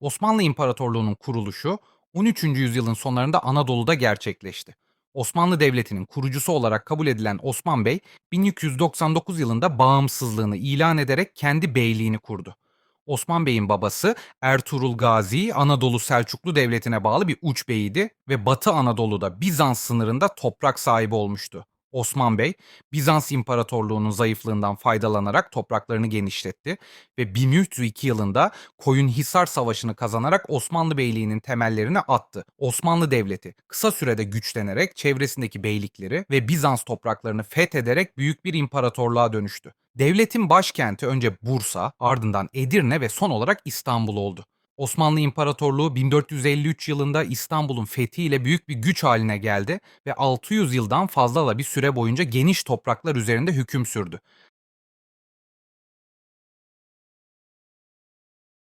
Osmanlı İmparatorluğu'nun kuruluşu 13. yüzyılın sonlarında Anadolu'da gerçekleşti. Osmanlı Devleti'nin kurucusu olarak kabul edilen Osman Bey, 1299 yılında bağımsızlığını ilan ederek kendi beyliğini kurdu. Osman Bey'in babası Ertuğrul Gazi, Anadolu Selçuklu Devleti'ne bağlı bir uç beyiydi ve Batı Anadolu'da Bizans sınırında toprak sahibi olmuştu. Osman Bey, Bizans İmparatorluğu'nun zayıflığından faydalanarak topraklarını genişletti ve 1102 yılında Koyunhisar Savaşı'nı kazanarak Osmanlı Beyliği'nin temellerini attı. Osmanlı Devleti kısa sürede güçlenerek çevresindeki beylikleri ve Bizans topraklarını fethederek büyük bir imparatorluğa dönüştü. Devletin başkenti önce Bursa, ardından Edirne ve son olarak İstanbul oldu. Osmanlı İmparatorluğu 1453 yılında İstanbul'un fethiyle büyük bir güç haline geldi ve 600 yıldan fazla da bir süre boyunca geniş topraklar üzerinde hüküm sürdü.